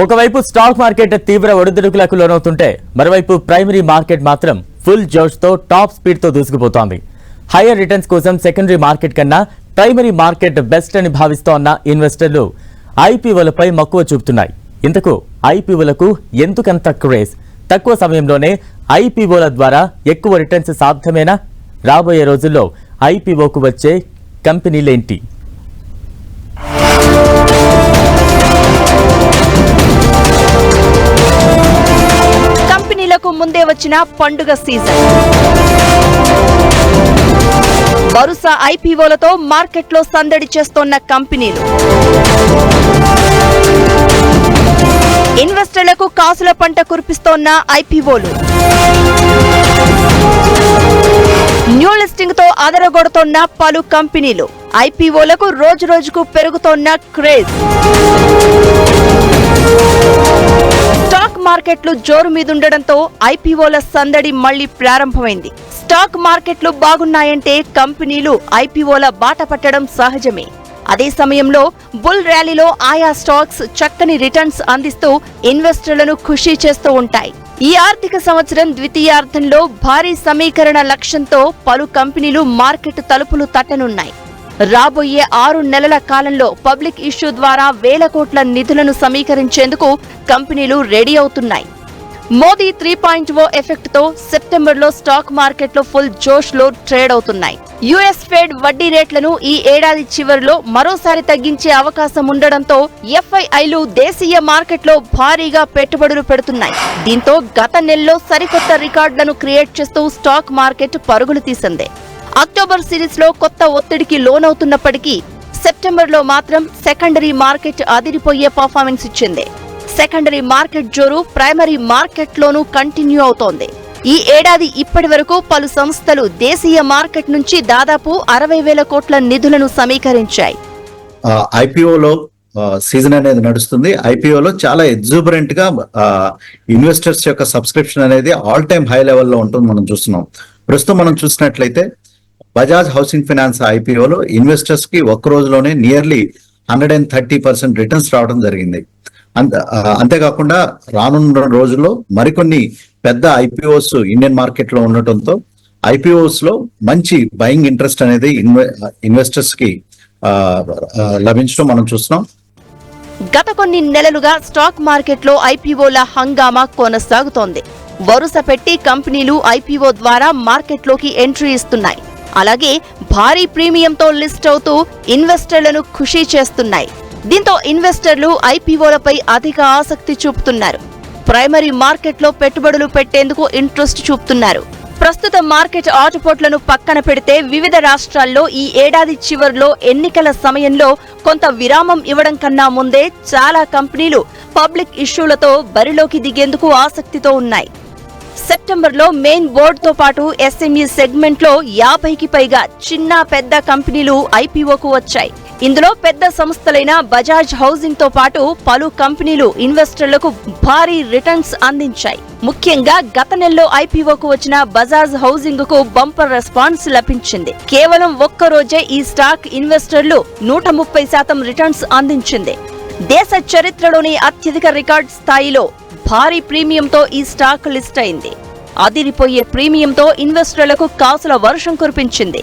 ఒకవైపు stock market తీవ్ర ఒడిదుడుకులకు లోనవుతుంటే మరోవైపు ప్రైమరీ మార్కెట్ మాత్రం ఫుల్ జోష్తో టాప్ స్పీడ్తో దూసుకుపోతోంది. హైయర్ రిటర్న్స్ కోసం సెకండరీ మార్కెట్ కన్నా ప్రైమరీ మార్కెట్ బెస్ట్ అని భావిస్తోన్న ఇన్వెస్టర్లు ఐపీఓలపై మక్కువ చూపుతున్నాయి. ఇంతకు ఐపీఓలకు ఎందుకంత క్రేజ్? తక్కువ సమయంలోనే ఐపీఓల ద్వారా ఎక్కువ రిటర్న్స్ సాధ్యమేనా? రాబోయే రోజుల్లో ఐపీఓకు వచ్చే కంపెనీలేంటి? ముందే వచ్చిన పండుగ సీజన్. వరుస ఐపీఓలతో మార్కెట్లో సందడి చేస్తోన్న కంపెనీలు. ఇన్వెస్టర్లకు కాసుల పంట కురిపిస్తోన్న ఐపీఓలు. న్యూ లిస్టింగ్తో అదరగొడుతోన్న పలు కంపెనీలు. ఐపీఓలకు రోజు రోజుకు పెరుగుతోన్న క్రేజ్. మార్కెట్లు జోరు మీదుండడంతో ఐపీఓల సందడి మళ్ళీ ప్రారంభమైంది. స్టాక్ మార్కెట్లు బాగున్నాయంటే కంపెనీలు ఐపీఓల బాట పట్టడం సహజమే. అదే సమయంలో బుల్ ర్యాలీలో ఆయా స్టాక్స్ చక్కని రిటర్న్స్ అందిస్తూ ఇన్వెస్టర్లను ఖుషీ చేస్తూ ఉంటాయి. ఈ ఆర్థిక సంవత్సరం ద్వితీయార్థంలో భారీ సమీకరణ లక్ష్యంతో పలు కంపెనీలు మార్కెట్ తలుపులు తట్టనున్నాయి. రాబోయే ఆరు నెలల కాలంలో పబ్లిక్ ఇష్యూ ద్వారా వేల కోట్ల నిధులను సమీకరించేందుకు కంపెనీలు రెడీ అవుతున్నాయి. మోదీ త్రీ పాయింట్ ఓ ఎఫెక్ట్తో సెప్టెంబర్లో స్టాక్ మార్కెట్లో ఫుల్ జోష్లో ట్రేడ్ అవుతున్నాయి. యుఎస్ ఫెడ్ వడ్డీ రేట్లను ఈ ఏడాది చివరిలో మరోసారి తగ్గించే అవకాశం ఉండడంతో ఎఫ్ఐఐలు దేశీయ మార్కెట్లో భారీగా పెట్టుబడులు పెడుతున్నాయి. దీంతో గత నెలలో సరికొత్త రికార్డులను క్రియేట్ చేస్తూ స్టాక్ మార్కెట్ పరుగులు తీసింది. అక్టోబర్ సిరీస్లో కొత్త ఒత్తిడికి లోనవుతున్నప్పటికీ సెప్టెంబర్లో మాత్రం సెకండరీ మార్కెట్ అదిరిపోయే పర్ఫార్మెన్స్ ఇచ్చింది. సెకండరీ మార్కెట్ జోరు ప్రైమరీ మార్కెట్ లోనూ కంటిన్యూ అవుతోంది. ఈ ఏడాది ఇప్పటి వరకు పలు సంస్థలు దేశీయ మార్కెట్ నుంచి దాదాపు అరవై వేల కోట్ల నిధులను సమీకరించాయి. ఐపీఓలో సీజన్ అనేది నడుస్తుంది. ఐపీఓలో చాలా ఎగ్జూబరెంట్గా ఇన్వెస్టర్స్ యొక్క సబ్స్క్రిప్షన్ అనేది ఆల్ టైమ్ హై లెవెల్లో ఉంటుంది మనం చూస్తున్నాం. ప్రస్తుతం మనం చూసినట్లయితే బజాజ్ హౌసింగ్ ఫైనాన్స్ ఐపీఓలో ఇన్వెస్టర్స్కి ఒక్క రోజులోనే nearly hundred and thirty percent returns రావడం జరిగింది. అంత అంతేకాకుండా రానున్న రోజుల్లో మరికొన్ని పెద్ద ఐపీఓస్ ఇండియన్ మార్కెట్లో ఉండటంతో ఐపీఓస్లో మంచి బయింగ్ ఇంట్రెస్ట్ అనేది ఇన్వెస్టర్స్కి లభించడం మనం చూస్తున్నాం. గత కొన్ని నెలలుగా స్టాక్ మార్కెట్లో ఐపీఓల హంగామా కొనసాగుతోంది. వరుస పెట్టి కంపెనీలు ఐపీఓ ద్వారా మార్కెట్లోకి ఎంట్రీ ఇస్తున్నాయి. అలాగే భారీ ప్రీమియంతో లిస్ట్ అవుతూ ఇన్వెస్టర్లను ఖుషీ చేస్తున్నాయి. దీంతో ఇన్వెస్టర్లు ఐపీఓలపై అధిక ఆసక్తి చూపుతున్నారు. ప్రైమరీ మార్కెట్లో పెట్టుబడులు పెట్టేందుకు ఇంట్రెస్ట్ చూపుతున్నారు. ప్రస్తుత మార్కెట్ ఆటుపోట్లను పక్కన పెడితే వివిధ రాష్ట్రాల్లో ఈ ఏడాది చివరిలో ఎన్నికల సమయంలో కొంత విరామం ఇవ్వడం కన్నా ముందే చాలా కంపెనీలు పబ్లిక్ ఇష్యూలతో బరిలోకి దిగేందుకు ఆసక్తితో ఉన్నాయి. సెప్టెంబర్లో మెయిన్ బోర్డుతో పాటు ఎస్ఎంఈ సెగ్మెంట్లో యాభైకి పైగా చిన్న పెద్ద కంపెనీలు ఐపీఓకు వచ్చాయి. ఇందులో పెద్ద సంస్థలైన బజాజ్ హౌసింగ్తో పాటు పలు కంపెనీలు ఇన్వెస్టర్లకు భారీ రిటర్న్స్ అందించాయి. ముఖ్యంగా గత నెలలో ఐపీఓకు వచ్చిన బజాజ్ హౌసింగ్కు బంపర్ రెస్పాన్స్ లభించింది. కేవలం ఒక్క రోజే ఈ స్టాక్ ఇన్వెస్టర్లు నూట ముప్పై శాతం రిటర్న్స్ అందించింది. దేశ చరిత్రలోని అత్యధిక రికార్డ్ స్థాయిలో భారీ ప్రీమియంతో ఈ స్టాక్ లిస్ట్ అయింది. అదిరిపోయే ప్రీమియంతో ఇన్వెస్టర్లకు కాసుల వర్షం కురిపించింది.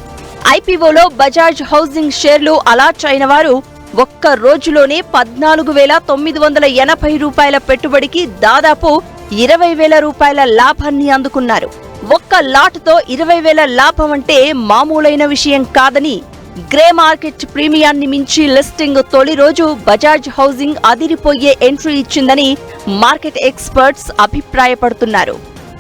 ఐపీఓలో బజాజ్ హౌసింగ్ షేర్లు అలాట్ అయిన వారు ఒక్క రోజులోనే పద్నాలుగు వేల తొమ్మిది వందల ఎనభై రూపాయల పెట్టుబడికి దాదాపు ఇరవై వేల రూపాయల లాభాన్ని అందుకున్నారు. ఒక్క లాట్తో ఇరవై వేల లాభం అంటే మామూలైన విషయం కాదని గ్రే మార్కెట్ ప్రీమియాన్ని మించి లిస్టింగ్ తొలి రోజు బజాజ్ హౌసింగ్ అదిరిపోయే ఎంట్రీ ఇచ్చిందని మార్కెట్ ఎక్స్పర్ట్స్ అభిప్రాయపడుతున్నారు.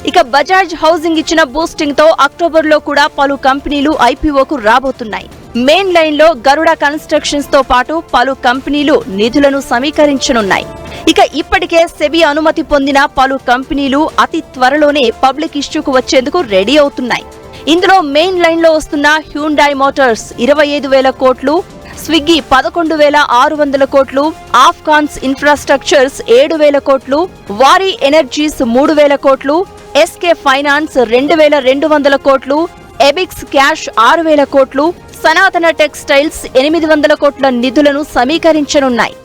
ఇక బజాజ్ హౌసింగ్ ఇచ్చిన బూస్టింగ్తో అక్టోబర్లో కూడా పలు కంపెనీలు ఐపీఓకు రాబోతున్నాయి. మెయిన్ లైన్లో గరుడ కన్స్ట్రక్షన్స్తో పాటు పలు కంపెనీలు నిధులను సమీకరించనున్నాయి. ఇక ఇప్పటికే సెబీ అనుమతి పొందిన పలు కంపెనీలు అతి త్వరలోనే పబ్లిక్ ఇష్యూకు వచ్చేందుకు రెడీ అవుతున్నాయి. ఇందులో మెయిన్ లైన్లో వస్తున్న హ్యూండాయ్ మోటార్స్ ఇరవై ఐదు వేల కోట్లు స్విగ్గీ పదకొండు వేల ఆరు వందల కోట్లు ఆఫ్ఘాన్స్ ఇన్ఫ్రాస్ట్రక్చర్స్ ఏడు వేల కోట్లు వారీ ఎనర్జీస్ మూడు వేల కోట్లు ఎస్కే ఫైనాన్స్ రెండు వేల రెండు వందల కోట్లు ఎబిక్స్ క్యాష్ ఆరు వేల కోట్లు సనాతన టెక్స్టైల్స్ ఎనిమిది వందల కోట్ల నిధులను సమీకరించనున్నాయి.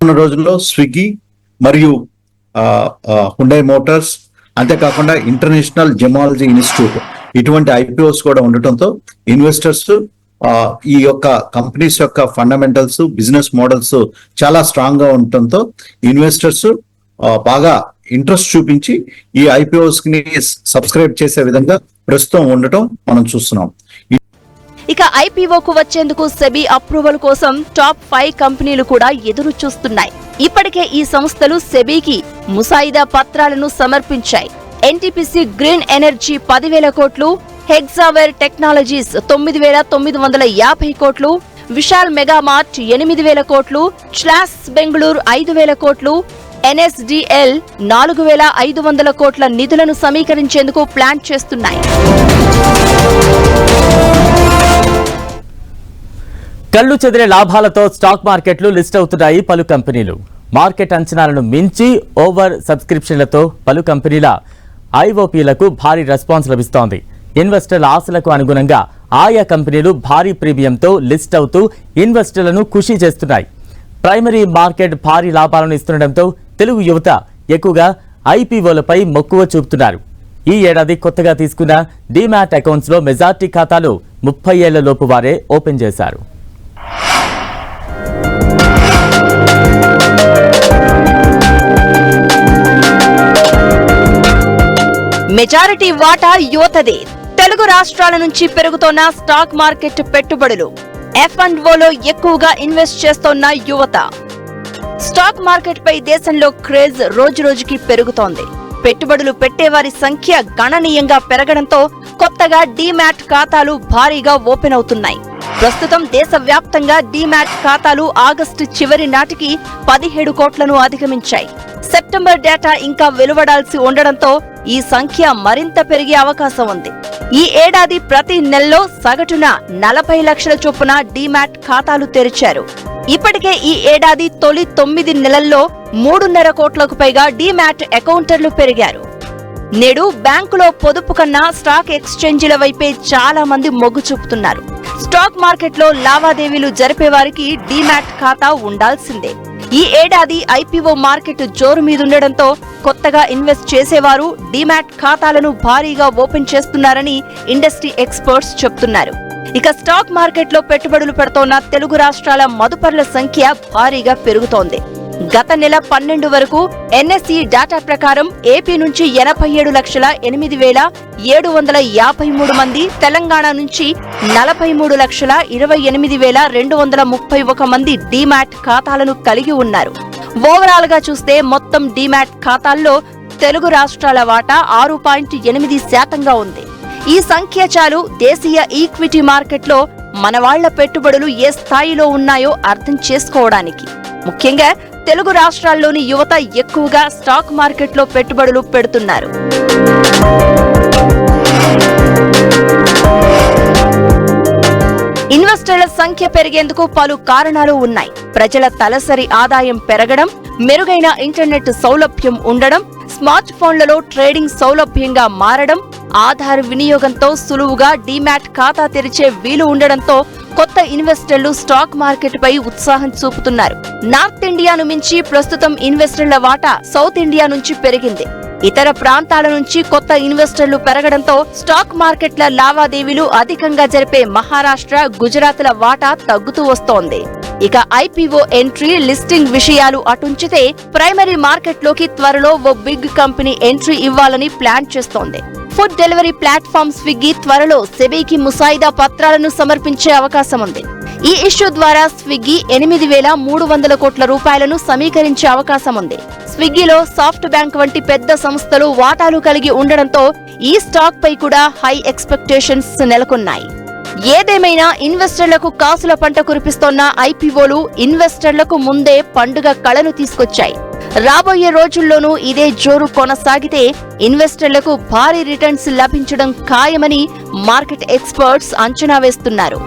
రోజుల్లో స్విగ్గీ మరియు హుండై మోటార్స్ అంతేకాకుండా ఇంటర్నేషనల్ జెమాలజీ ఇన్స్టిట్యూట్ ఇటువంటి ఐపీఓస్ కూడా ఉండటంతో ఇన్వెస్టర్స్ ఈ యొక్క కంపెనీస్ యొక్క ఫండమెంటల్స్ బిజినెస్ మోడల్స్ చాలా స్ట్రాంగ్గా ఉండటంతో ఇన్వెస్టర్స్ బాగా ఇంట్రెస్ట్ చూపించి ఈ ఐపీఓస్ని సబ్స్క్రైబ్ చేసే విధంగా ప్రస్తుతం ఉండటం మనం చూస్తున్నాం. ఇక ఐపీఓకు వచ్చేందుకు సెబీ అప్రూవల్ కోసం టాప్ ఫైవ్ కంపెనీలు కూడా ఎదురు చూస్తున్నాయి. ఇప్పటికే ఈ సంస్థలు సెబీకి ముసాయిదా పత్రాలను సమర్పించాయి. ఎన్టీపీసీ గ్రీన్ ఎనర్జీ పదివేల కోట్లు హెగ్జావేర్ టెక్నాలజీస్ తొమ్మిది వేల తొమ్మిది వందల యాభై కోట్లు విశాల్ మెగామార్ట్ ఎనిమిది వేల కోట్లు స్లాస్ బెంగళూరు ఐదు వేల కోట్లు ఎన్ఎస్డిఎల్ నాలుగు వేల ఐదు వందల కోట్ల నిధులను సమీకరించేందుకు ప్లాన్ చేస్తున్నాయి. కళ్ళు చెదిరే లాభాలతో స్టాక్ మార్కెట్లు లిస్ట్ అవుతున్నాయి పలు కంపెనీలు. మార్కెట్ అంచనాలను మించి ఓవర్ సబ్స్క్రిప్షన్లతో పలు కంపెనీల ఐఓపీలకు భారీ రెస్పాన్స్ లభిస్తోంది. ఇన్వెస్టర్ల ఆశలకు అనుగుణంగా ఆయా కంపెనీలు భారీ ప్రీమియంతో లిస్ట్ అవుతూ ఇన్వెస్టర్లను ఖుషి చేస్తున్నాయి. ప్రైమరీ మార్కెట్ భారీ లాభాలను ఇస్తుండటంతో తెలుగు యువత ఎక్కువగా ఐపీఓలపై మక్కువ చూపుతున్నారు. ఈ ఏడాది కొత్తగా తీసుకున్న డీమ్యాట్ అకౌంట్స్లో మెజార్టీ ఖాతాలు ముప్పై ఏళ్ళ లోపు వారే ఓపెన్ చేశారు. మెజారిటీ వాటా యువతదే. తెలుగు రాష్ట్రాల నుంచి పెరుగుతోన్న స్టాక్ మార్కెట్ పెట్టుబడులు. ఎఫ్ అండ్ ఓలో ఎక్కువగా ఇన్వెస్ట్ చేస్తోన్న యువత. స్టాక్ మార్కెట్ పై దేశంలో క్రేజ్ రోజురోజుకి పెరుగుతోంది. పెట్టుబడులు పెట్టేవారి సంఖ్య గణనీయంగా పెరగడంతో కొత్తగా డీమ్యాట్ ఖాతాలు భారీగా ఓపెన్ అవుతున్నాయి. ప్రస్తుతం దేశవ్యాప్తంగా డీమ్యాట్ ఖాతాలు ఆగస్టు చివరి నాటికి పదిహేడు కోట్లను అధిగమించాయి. సెప్టెంబర్ డేటా ఇంకా వెలువడాల్సి ఉండడంతో ఈ సంఖ్య మరింత పెరిగే అవకాశం ఉంది. ఈ ఏడాది ప్రతి నెలలో సగటున నలభై లక్షల చొప్పున డీమ్యాట్ ఖాతాలు తెరిచారు. ఇప్పటికే ఈ ఏడాది తొలి తొమ్మిది నెలల్లో మూడున్నర కోట్లకు పైగా డీమ్యాట్ అకౌంటర్లు పెరిగారు. నేడు బ్యాంకులో పొదుపు కన్నా స్టాక్ ఎక్స్చేంజీల వైపే చాలా మంది మొగ్గు చూపుతున్నారు. స్టాక్ మార్కెట్లో లావాదేవీలు జరిపే వారికి డీమ్యాట్ ఖాతా ఉండాల్సిందే. ఈ ఏడాది ఐపీఓ మార్కెట్ జోరు మీదుండడంతో కొత్తగా ఇన్వెస్ట్ చేసేవారు డీమ్యాట్ ఖాతాలను భారీగా ఓపెన్ చేస్తున్నారని ఇండస్ట్రీ ఎక్స్పర్ట్స్ చెప్తున్నారు. ఇక స్టాక్ మార్కెట్లో పెట్టుబడులు పెడుతోన్న తెలుగు రాష్ట్రాల మదుపర్ల సంఖ్య భారీగా పెరుగుతోంది. గత నెల పన్నెండు వరకు ఎన్ఎస్ఈ డేటా ప్రకారం ఏపీ నుంచి ఎనభై ఏడు లక్షల ఎనిమిది వేల ఏడు వందల యాభై మూడు మంది తెలంగాణ నుంచి నలభై మూడు లక్షల ఇరవై ఎనిమిది వేల రెండు వందల ముప్పై ఒక మంది డీమ్యాట్ ఖాతాలను కలిగి ఉన్నారు. ఓవరాల్గా చూస్తే మొత్తం డీమ్యాట్ ఖాతాల్లో తెలుగు రాష్ట్రాల వాటా ఆరు పాయింట్ ఎనిమిది శాతంగా ఉంది. ఈ సంఖ్య చాలు దేశీయ ఈక్విటీ మార్కెట్లో మనవాళ్ళ పెట్టుబడులు ఏ స్థాయిలో ఉన్నాయో అర్థం చేసుకోవడానికి. ముఖ్యంగా తెలుగు రాష్ట్రాల్లోని యువత ఎక్కువగా స్టాక్ మార్కెట్లో పెట్టుబడులు పెడుతున్నారు. ఇన్వెస్టర్ల సంఖ్య పెరిగేందుకు పలు కారణాలు ఉన్నాయి. ప్రజల తలసరి ఆదాయం పెరగడం మెరుగైన ఇంటర్నెట్ సౌలభ్యం ఉండడం స్మార్ట్ ఫోన్లలో ట్రేడింగ్ సౌలభ్యంగా మారడం ఆధార్ వినియోగంతో సులువుగా డీమ్యాట్ ఖాతా తెరిచే వీలు ఉండడంతో కొత్త ఇన్వెస్టర్లు స్టాక్ మార్కెట్పై ఉత్సాహం చూపుతున్నారు. నార్త్ ఇండియాను మించి ప్రస్తుతం ఇన్వెస్టర్ల వాటా సౌత్ ఇండియా నుంచి పెరిగింది. ఇతర ప్రాంతాల నుంచి కొత్త ఇన్వెస్టర్లు పెరగడంతో స్టాక్ మార్కెట్ల లావాదేవీలు అధికంగా జరిపే మహారాష్ట్ర గుజరాత్ల వాటా తగ్గుతూ వస్తోంది. ఇక ఐపీఓ ఎంట్రీ లిస్టింగ్ విషయాలు అటుంచితే ప్రైమరీ మార్కెట్లోకి త్వరలో ఓ బిగ్ కంపెనీ ఎంట్రీ ఇవ్వాలని ప్లాన్ చేస్తోంది. ఫుడ్ డెలివరీ ప్లాట్ఫామ్ స్విగ్గీ త్వరలో సెబీకి ముసాయిదా పత్రాలను సమర్పించే అవకాశం ఉంది ఈ ఇష్యూ ద్వారా స్విగ్గీ ఎనిమిది వేల మూడు వందల కోట్ల రూపాయలను సమీకరించే అవకాశం ఉంది స్విగ్గీలో సాఫ్ట్ బ్యాంక్ వంటి పెద్ద సంస్థలు వాటాలు కలిగి ఉండడంతో ఈ స్టాక్ పై కూడా హై ఎక్స్పెక్టేషన్స్ నెలకొన్నాయి. ఏదేమైనా ఇన్వెస్టర్లకు కాసుల పంట కురిపిస్తోన్న ఐపీఓలు ఇన్వెస్టర్లకు ముందే పండుగ కళను తీసుకొచ్చాయి. రాబోయే రోజుల్లోనూ ఇదే జోరు కొనసాగితే ఇన్వెస్టర్లకు భారీ రిటర్న్స్ లభించడం ఖాయమని మార్కెట్ ఎక్స్పర్ట్స్ అంచనా వేస్తున్నారు.